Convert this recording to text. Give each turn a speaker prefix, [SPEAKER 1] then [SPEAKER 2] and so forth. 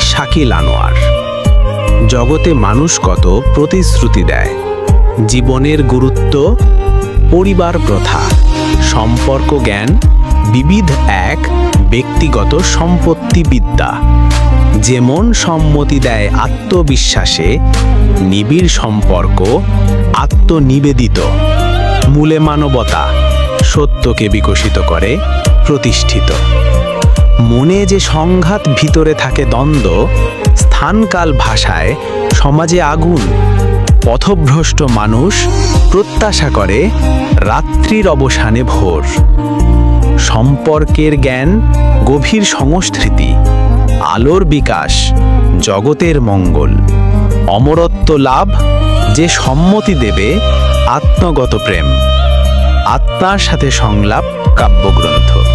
[SPEAKER 1] শাকিল আনোয়ার। জগতে মানুষ কত প্রতিশ্রুতি দেয়। জীবনের গুরুত্ব, পরিবার প্রথা, সম্পর্ক জ্ঞান, বিবিধ এক ব্যক্তিগত সম্পত্তি বিদ্যা। যেমন সম্মতি দেয় আত্মবিশ্বাসে, নিবিড় সম্পর্ক, আত্মনিবেদিত। মূলে মানবতা, সত্যকে বিকশিত করে, প্রতিষ্ঠিত। মনে যে সংঘাত ভিতরে থাকে দ্বন্দ্ব, স্থানকাল ভাষায় সমাজে আগুন, পথভ্রষ্ট মানুষ প্রত্যাশা করে রাত্রির অবসানে ভোর। সম্পর্কের জ্ঞান, গভীর সংস্কৃতি, আলোর বিকাশ, জগতের মঙ্গল, অমরত্ব লাভ যে সম্মতি দেবে আত্মগত প্রেম। আত্মার সাথে সংলাপ কাব্যগ্রন্থ।